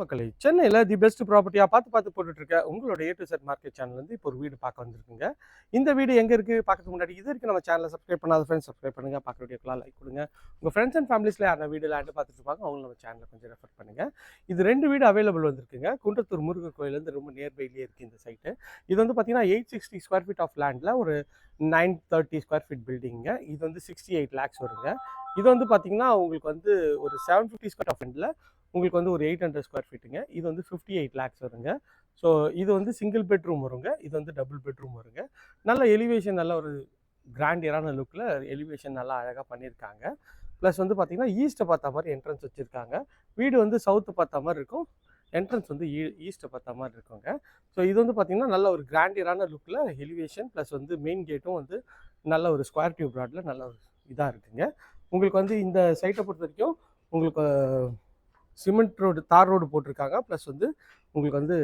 மக்களை சென்னையில் the best ப்ராப்பர்ட்டியாக பார்த்து பார்த்து போட்டுட்டு இருக்க உங்களோட ஏ டு செட் மார்க்கெட் சேனல்லேருந்து இப்போ ஒரு வீடு பார்க்க வந்திருக்குங்க. இந்த வீடு எங்கே இருக்குது பார்க்கறதுக்கு முன்னாடி இது வரைக்கும் நம்ம சேனலை சப்ஸ்கிரைப் பண்ணாத ஃப்ரெண்ட்ஸ் சப்ஸ்கிரைப் பண்ணுங்கள் பார்க்குற வீடியோக்கெலாம் லைக் கொடுங்க. உங்கள் ஃப்ரெண்ட்ஸ் அண்ட் ஃபேமிலிஸில் யாரும் வீடு லேண்டு பார்த்துட்டு இருப்பாங்க அவங்க நம்ம சேனலை கொஞ்சம் ரெஃபர் பண்ணுங்கள் இது ரெண்டு வீடு அவைலபிள் வந்திருக்குங்க. குன்றத்தூர் முருகர் கோயிலேருந்து ரொம்ப நியர்பைலேயே இருக்குது இந்த சைட்டு இது வந்து பார்த்தீங்கன்னா eight sixty square feet of லேண்டில் ஒரு நைன் தேர்ட்டி ஸ்கொயர் ஃபீட் பில்டிங்க இது வந்து சிக்ஸ்டி எயிட் லேக்ஸ் வருங்க. இது வந்து பார்த்தீங்கன்னா உங்களுக்கு வந்து ஒரு செவன் ஃபிஃப்டி ஸ்கொயர் ஆஃப் ஃபீட்டில் உங்களுக்கு வந்து ஒரு எயிட் ஹண்ட்ரட் ஸ்கொயர் ஃபீட்டுங்க இது வந்து ஃபிஃப்டி எயிட் லேக்ஸ் வருங்க. ஸோ இது வந்து சிங்கிள் பெட்ரூம் வருங்க. இது வந்து டபுள் பெட்ரூம் வருங்க. நல்ல எலிவேஷன் நல்ல ஒரு கிராண்டியரான லுக்கில் எலிவேஷன் நல்லா அழகாக பண்ணியிருக்காங்க. ப்ளஸ் வந்து பார்த்திங்கன்னா ஈஸ்ட்டை பார்த்த மாதிரி என்ட்ரன்ஸ் வச்சுருக்காங்க. வீடு வந்து சவுத்து பார்த்த மாதிரி இருக்கும். என்ட்ரன்ஸ் வந்து e-, ஈ ஈஸ்ட்டை பார்த்த மாதிரி இருக்குங்க. ஸோ இது வந்து பார்த்திங்கன்னா நல்ல ஒரு கிராண்டியரான லுக்கில் எலிவேஷன் ப்ளஸ் வந்து மெயின் கேட்டும் வந்து நல்ல ஒரு ஸ்கொயர் டியூப் ராட்டில் நல்ல ஒரு இதாக இருக்குங்க. உங்களுக்கு வந்து இந்த சைட்டை பொறுத்த வரைக்கும் உங்களுக்கு சிமெண்ட் ரோடு தார் ரோடு போட்டிருக்காங்க. ப்ளஸ் வந்து உங்களுக்கு வந்து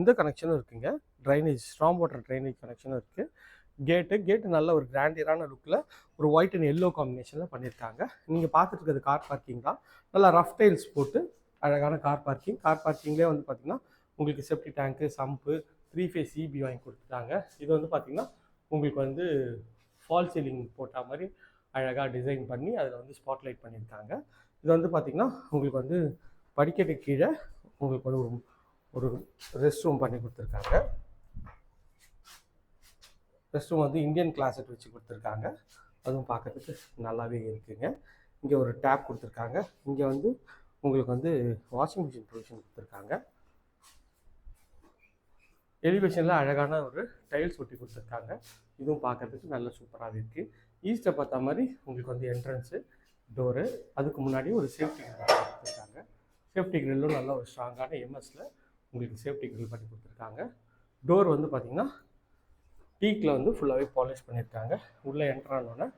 இந்த கனெக்ஷனும் இருக்குங்க. ட்ரைனேஜ் ஸ்ட்ராங் வாட்டர் ட்ரைனேஜ் கனெக்ஷனும் இருக்குது கேட்டு கேட்டு நல்ல ஒரு கிராண்டியரான லுக்கில் ஒரு ஒயிட் அண்ட் எல்லோ காம்பினேஷனில் பண்ணியிருக்காங்க. நீங்கள் பார்த்துட்டு இருக்கிறது கார் பார்க்கிங் தான். நல்லா ரஃப் டைல்ஸ் போட்டு அழகான கார் பார்க்கிங் கார் பார்க்கிங்லேயே வந்து பார்த்திங்கன்னா உங்களுக்கு septic tank sump three phase EB வாங்கி கொடுத்துட்டாங்க. இது வந்து பார்த்திங்கன்னா உங்களுக்கு வந்து ஃபால் சீலிங் போட்ட மாதிரி அழகாக டிசைன் பண்ணி அதில் வந்து ஸ்பாட்லைட் பண்ணியிருக்காங்க. இது வந்து பார்த்திங்கன்னா உங்களுக்கு வந்து படிக்கட்டு கீழே உங்களுக்கு வந்து ஒரு ஒரு ரெஸ்ட் ரூம் பண்ணி கொடுத்துருக்காங்க. ரெஸ்ட் ரூம் வந்து இந்தியன் கிளாசட் வச்சு கொடுத்துருக்காங்க. அதுவும் பார்க்கறதுக்கு நல்லாவே இருக்குங்க. இங்கே ஒரு டேப் கொடுத்துருக்காங்க. இங்கே வந்து உங்களுக்கு வந்து வாஷிங் மிஷின் ப்ரொவிஷன் கொடுத்துருக்காங்க. எலிவேஷனில் அழகான ஒரு டைல்ஸ் ஒட்டி கொடுத்துருக்காங்க. இதுவும் பார்க்கறதுக்கு நல்ல சூப்பராக இருக்குது ஈஸ்ட்டை பார்த்த மாதிரி உங்களுக்கு வந்து என்ட்ரன்ஸு டோரு. அதுக்கு முன்னாடி ஒரு சேஃப்டி கிரில் கொடுத்துருக்காங்க. சேஃப்டி கிரில்லும் நல்ல ஒரு ஸ்ட்ராங்கான எம்எஸில் உங்களுக்கு சேஃப்டி கிரில் பண்ணி கொடுத்துருக்காங்க. டோர் வந்து பார்த்திங்கன்னா டீக்கில் வந்து ஃபுல்லாகவே பாலிஷ் பண்ணியிருக்காங்க. உள்ளே என்ட்ரானோடனே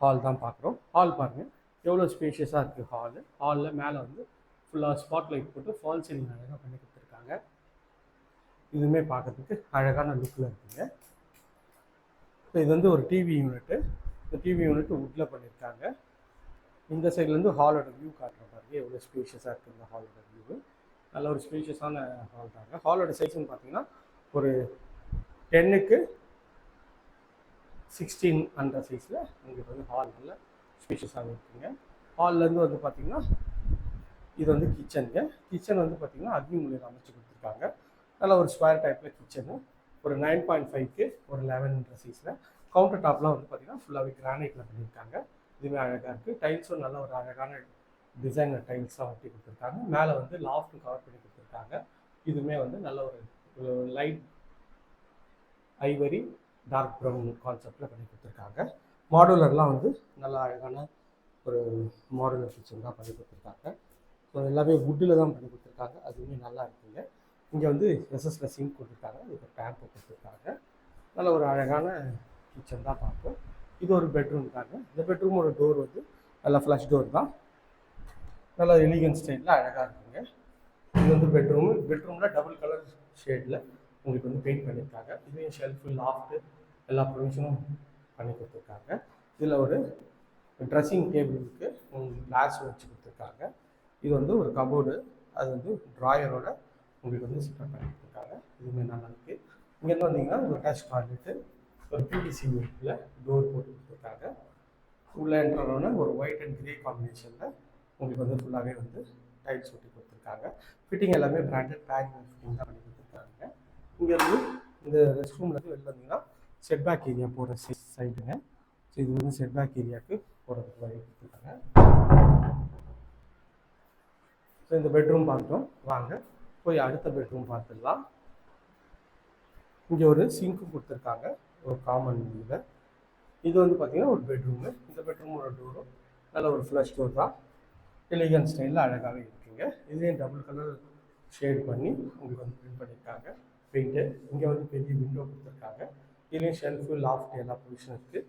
ஹால் தான் பார்க்குறோம். ஹால் பாருங்கள் எவ்வளோ ஸ்பேஷியஸாக இருக்குது ஹாலு ஹாலில் மேலே வந்து ஃபுல்லாக ஸ்பாட் லைட் போட்டு ஃபால் சீலிங் அழகாக பண்ணி கொடுத்துருக்காங்க. இதுவுமே பார்க்கறதுக்கு அழகான லுக்கில் இருக்குங்க. இது வந்து ஒரு டிவி யூனிட்டு இந்த டிவி யூனிட் வுட்டில் பண்ணியிருக்காங்க. இந்த சைட்லேருந்து ஹாலோட வியூ காட்டுற பாருங்க எவ்வளோ ஸ்பேஷியஸாக இருக்குது இந்த ஹாலோட வியூ நல்ல ஒரு ஸ்பேஷியஸான ஹால் தாங்க ஹாலோட சைஸ்னு பார்த்தீங்கன்னா ஒரு டென்னுக்கு சிக்ஸ்டீன் அந்த சைஸில் உங்களுக்கு வந்து ஹால் நல்ல ஸ்பேஷியஸாக இருக்குங்க. ஹால்லேருந்து வந்து பார்த்தீங்கன்னா இது வந்து கிச்சனுங்க கிச்சன் வந்து பார்த்திங்கன்னா அக்னி மூலையில் அமைச்சு கொடுத்துருக்காங்க. நல்ல ஒரு ஸ்கொயர் டைப்பில் கிச்சனு ஒரு நைன் பாயிண்ட் ஃபைவ்க்கு ஒரு லெவன்ன்ற சைஸில் கவுண்டர் டாப்லாம் வந்து பார்த்தீங்கன்னா ஃபுல்லாகவே கிரானைட்டில் பண்ணியிருக்காங்க. இதுவுமே அழகாக இருக்குது டைல்ஸும் நல்ல ஒரு அழகான டிசைனர் டைல்ஸாக ஒட்டி கொடுத்துருக்காங்க. மேலே வந்து லாஃப்ட்டும் கவர் பண்ணி கொடுத்துருக்காங்க. இதுவுமே வந்து நல்ல ஒரு லைட் ஐவரி டார்க் ப்ரௌன் கான்செப்டில் பண்ணி கொடுத்துருக்காங்க. மாடுலர்லாம் வந்து நல்லா அழகான ஒரு மாடுலர் கிச்சன் தான் பண்ணி கொடுத்துருக்காங்க. ஸோ எல்லாமே வுட்டில் தான் பண்ணி கொடுத்துருக்காங்க. அதுவுமே நல்லா இருக்குங்க. இங்கே வந்து எஸ்எஸ்ல சிங்க் கொடுத்துருக்காங்க. இதுக்கு டேம்ப் கொடுத்துருக்காங்க. நல்ல ஒரு அழகான கிச்சன் தான் பார்ப்போம். இது ஒரு பெட்ரூம் தாங்க இந்த பெட்ரூமோட டோர் வந்து நல்லா ஃப்ளஷ் டோர் தான். நல்லா எலிகன் ஸ்டைலில் அழகாக இருக்குங்க. இது வந்து பெட்ரூமு பெட்ரூமில் டபுள் கலர் ஷேடில் உங்களுக்கு வந்து பெயிண்ட் பண்ணியிருக்காங்க. இதுலேயும் ஷெல்ஃபு லாஃப்ட்டு எல்லா ப்ரொவிஷனும் பண்ணி கொடுத்துருக்காங்க. இதில் ஒரு ட்ரெஸ்ஸிங் டேபிளுக்கு உங்களுக்கு கிளாஸ் வச்சு கொடுத்துருக்காங்க. இது வந்து ஒரு கபோர்டு அது வந்து ட்ராயரோட உங்களுக்கு வந்து செட்டப் பண்ணி கொடுத்துருக்காங்க இதுவுமே நல்லா இருக்குது இங்கேருந்து வந்தீங்கன்னா ஒரு அட்டாச் டாய்லெட்டு ஒரு பிடிசி வீட்டில் டோர் போட்டு கொடுத்துருக்காங்க உள்ளே என்ட்ரோட ஒரு ஒயிட் அண்ட் கிரே காம்பினேஷனில் உங்களுக்கு வந்து ஃபுல்லாகவே வந்து டைல்ஸ் ஒட்டி கொடுத்துருக்காங்க. ஃபிட்டிங் எல்லாமே பிராண்டட் பேக் ஃபிட்டிங் தான் பண்ணி கொடுத்துருக்காங்க. இங்கேருந்து இந்த ரெஸ்ட் ரூம்லேருந்து வெளில வந்தீங்கன்னா செட்பேக் ஏரியா போகிற சைடுங்க ஸோ இது வந்து செட்பேக் ஏரியாவுக்கு போகிறதுக்கு வழி கொடுத்துருக்காங்க. ஸோ இந்த பெட்ரூம் பார்த்தோம் வாங்க போய் அடுத்த பெட்ரூம் பார்த்துடலாம். இங்கே ஒரு சிங்க்கு கொடுத்துருக்காங்க. ஒரு காமன் இதில். இது வந்து பார்த்தீங்கன்னா ஒரு பெட்ரூமு இந்த பெட்ரூமோட டோரும் நல்ல ஒரு ஃப்ளஷ் டோர் தான். எலிகன் ஸ்டைலில் அழகாகவே இருக்குங்க. இதுலேயும் டபுள் கலர் ஷேட் பண்ணி உங்களுக்கு வந்து பிரிண்ட் பண்ணியிருக்காங்க பெயிண்ட்டு இங்கே வந்து பெரிய விண்டோ கொடுத்துருக்காங்க. இதுலேயும் ஷெல்ஃபு லாஃப்ட் எல்லா பொசிஷன் இருக்குது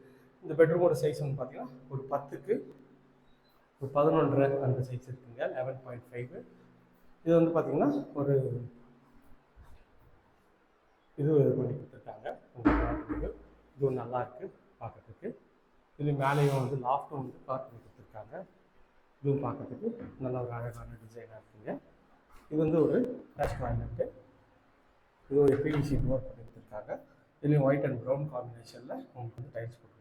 இந்த பெட்ரூமோட சைஸ் வந்து பார்த்தீங்கன்னா ஒரு பத்துக்கு ஒரு பதினொன்றரை அந்த சைஸ் இருக்குங்க. லெவன் பாயிண்ட் ஃபைவ் இது வந்து பார்த்தீங்கன்னா ஒரு இது பண்ணி கொடுத்துருக்காங்க உங்களுக்கு இதுவும் நல்லா இருக்குது பார்க்கறதுக்கு. இது மேலேயும் வந்து லாஃப்ட்டும் வந்து கவர் பண்ணி கொடுத்துருக்காங்க இதுவும் பார்க்கறதுக்கு நல்ல ஒரு அழகான டிசைனாக இருக்குங்க. இது வந்து ஒரு டச் டாய்லெட்டு இது ஒரு பிவிசி டோர் பண்ணி கொடுத்துருக்காங்க இதுலேயும் ஒயிட் அண்ட் ப்ரௌன் காம்பினேஷனில் உங்களுக்கு வந்து டைல்ஸ் கொடுத்துருக்காங்க